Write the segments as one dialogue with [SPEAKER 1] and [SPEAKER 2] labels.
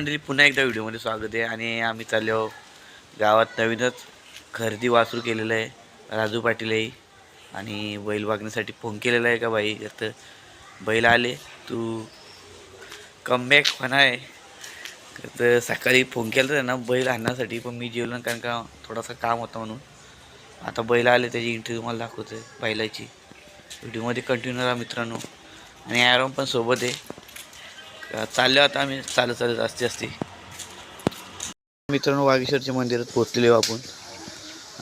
[SPEAKER 1] मंडळी पुन्हा एकदा व्हिडिओमध्ये स्वागत आहे. आणि आम्ही चाललो गावात नवीनच खरेदी वासरू केलेलं आहे राजू पाटील आहे. आणि बैल वागण्यासाठी फोन केलेला आहे का बाई? तर बैल आले. तू कमबॅक पण आहे. तर सकाळी फोन केला होता ना बैल आणण्यासाठी पण मी जेवलो कारण का थोडासा काम होता म्हणून. आता बैल आले त्याची इंटरव्ह्यू मला दाखवतो आहे बैलाची व्हिडिओमध्ये कंटिन्यू राहा मित्रांनो. आणि ॲरॉम पण सोबत आहे. चाललो आता आम्ही चालत चालत असते असते. मित्रांनो वागेश्वरच्या मंदिरात पोचलेलो आपण.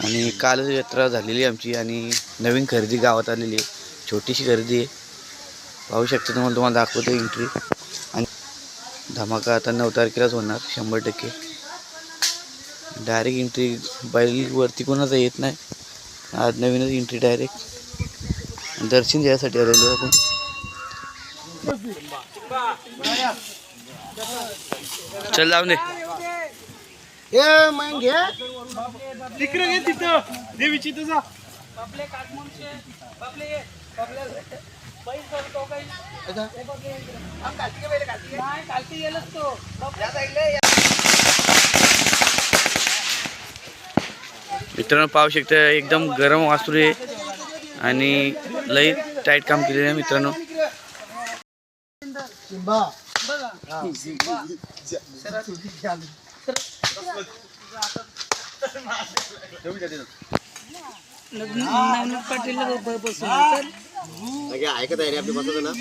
[SPEAKER 1] आणि कालच यात्रा झालेली आहे आमची आणि नवीन खरेदी गावात आलेली आहे. छोटीशी खरेदी आहे. पाहू शकता तुम्हाला तुम्हाला दाखवतो एंट्री आणि धमाका आता नऊ तारखेलाच होणार शंभर टक्के. डायरेक्ट एंट्री बैलवरती कोणाचा येत नाही. आज नवीनच एंट्री डायरेक्ट दर्शन घ्यायसाठी आलेलो आपण. चल जाऊन दे.
[SPEAKER 2] ए मग घे.
[SPEAKER 3] तिकडे घे तिथं. देवीची इथं जा
[SPEAKER 1] मित्रांनो पाहू शकता एकदम गरम वासरू आहे आणि लई टाईट काम केलेलं आहे मित्रांनो.
[SPEAKER 2] सिंबा.
[SPEAKER 4] पाटील बसून
[SPEAKER 2] ऐकत आहे रे आपली बसत ना